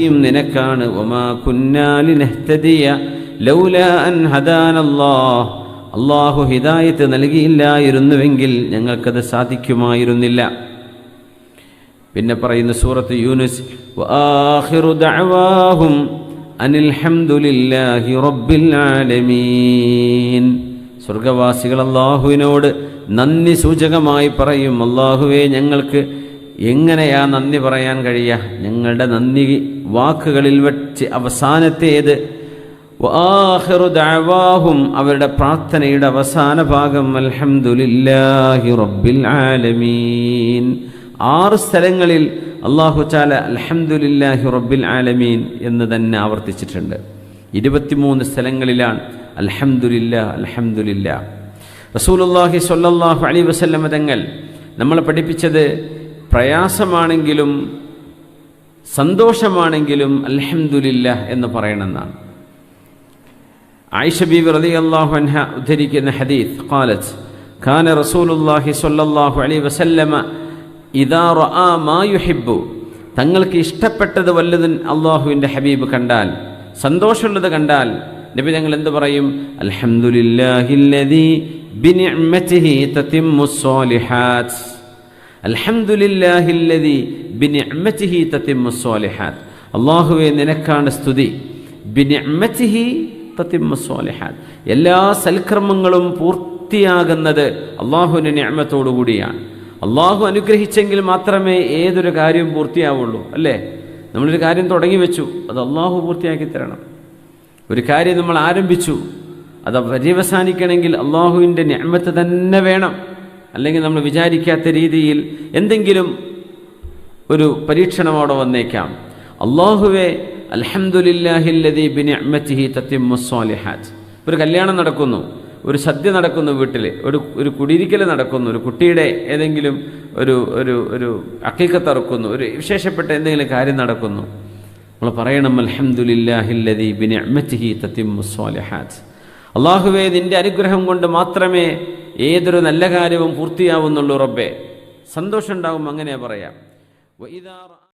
യും നിനക്കാണ്. ഒമാ കുന്നാലിനഹ്തദിയ ലൗല അൻ ഹദാനല്ലാഹ്. അള്ളാഹു ഹിദായത്ത് നൽകിയില്ലായിരുന്നുവെങ്കിൽ ഞങ്ങൾക്കത് സാധിക്കുമായിരുന്നില്ല. പിന്നെ പറയുന്ന സൂറത്ത് യൂനുസ് റബ്ബിൽ ആലമീൻ. സ്വർഗവാസികൾ അള്ളാഹുവിനോട് നന്ദി സൂചകമായി പറയും അള്ളാഹുവേ ഞങ്ങൾക്ക് എങ്ങനെയാ നന്ദി പറയാൻ കഴിയുക ഞങ്ങളുടെ നന്ദി വാക്കുകളിൽ വെച്ച് അവസാനത്തേത് ദഅവാഹും അവരുടെ പ്രാർത്ഥനയുടെ അവസാന ഭാഗം അൽഹംദുലില്ലാഹി റബ്ബിൽ ആലമീൻ ആറ് സ്ഥലങ്ങളിൽ അള്ളാഹു ചാല അൽഹംദുലില്ലാഹി റബ്ബിൽ ആലമീൻ എന്ന് തന്നെ ആവർത്തിച്ചിട്ടുണ്ട്. ഇരുപത്തിമൂന്ന് സ്ഥലങ്ങളിലാണ് അൽഹംദുലില്ല അൽഹംദുലില്ല റസൂലുള്ളാഹി സ്വല്ലല്ലാഹു അലൈഹി വസല്ലമ തങ്ങൾ നമ്മളെ പഠിപ്പിച്ചത് പ്രയാസമാണെങ്കിലും സന്തോഷമാണെങ്കിലും അലഹമുല്ല എന്ന് പറയണമെന്നാണ്. ആയിഷ റതി അള്ളാഹു അൻഹ ഉദ്ധരിക്കുന്ന ഹദീസ് ഖാലത്ത് കാന റസൂലുള്ളാഹി സ്വല്ലല്ലാഹു അലൈഹി വസല്ലമ ഇദാ റആ മാ യുഹിബ്ബു. തങ്ങൾക്ക് ഇഷ്ടപ്പെട്ടത് വല്ലതും അള്ളാഹുവിന്റെ ഹബീബ് കണ്ടാൽ സന്തോഷമുള്ളത് കണ്ടാൽ നബി ഞങ്ങൾ എന്ത് പറയും? അൽഹംദുലില്ലാഹില്ലദീ ബിനിഅ്മതിഹി തതിമ്മുസ്സാലിഹാത്ത് അൽഹംദുലില്ലാഹില്ലദീ ബിനിഅ്മതിഹി തതിമ്മുസ്സാലിഹാത്ത് അള്ളാഹുവെ നിനക്കാണ് സ്തുതി. ബിനിഅ്മതിഹി തത്തിമ്മസ്വാലിഹാത്ത് എല്ലാ സൽക്രമങ്ങളും പൂർത്തിയാകുന്നത് അള്ളാഹുവിന്റെ നിയമത്തോടു കൂടിയാണ്. അള്ളാഹു അനുഗ്രഹിച്ചെങ്കിൽ മാത്രമേ ഏതൊരു കാര്യവും പൂർത്തിയാവുള്ളൂ അല്ലേ? നമ്മളൊരു കാര്യം തുടങ്ങി വെച്ചു അത് അള്ളാഹു പൂർത്തിയാക്കി തരണം. ഒരു കാര്യം നമ്മൾ ആരംഭിച്ചു അത് പര്യവസാനിക്കണമെങ്കിൽ അള്ളാഹുവിന്റെ ഞാമത്ത് തന്നെ വേണം. അല്ലെങ്കിൽ നമ്മൾ വിചാരിക്കാത്ത രീതിയിൽ എന്തെങ്കിലും ഒരു പരീക്ഷണം അവിടെ വന്നേക്കാം. അള്ളാഹുവെ അലഹമുല്ലാഹില്ലതി ബിനിഅമത്തിഹി തത്തിമ്മുസ്സാലിഹാത്ത് ഒരു കല്യാണം നടക്കുന്നു ഒരു സദ്യ നടക്കുന്നു വീട്ടിൽ ഒരു ഒരു കുടിയിരിക്കൽ നടക്കുന്നു ഒരു കുട്ടിയുടെ ഏതെങ്കിലും ഒരു ഒരു ഒരു അക്കീക്കത്തറക്കുന്നു ഒരു വിശേഷപ്പെട്ട എന്തെങ്കിലും കാര്യം നടക്കുന്നു. നമ്മൾ പറയണം അൽഹംദുലില്ലാഹില്ലദീ ബിനിഅമത്തിഹി തത്തിമ്മുസ്സാലിഹാത്ത് അള്ളാഹുവെ നിന്റെ അനുഗ്രഹം കൊണ്ട് മാത്രമേ ഏതൊരു നല്ല കാര്യവും പൂർത്തിയാവുന്നുള്ളൂ റബ്ബെ. സന്തോഷം ഉണ്ടാവും അങ്ങനെ പറയാം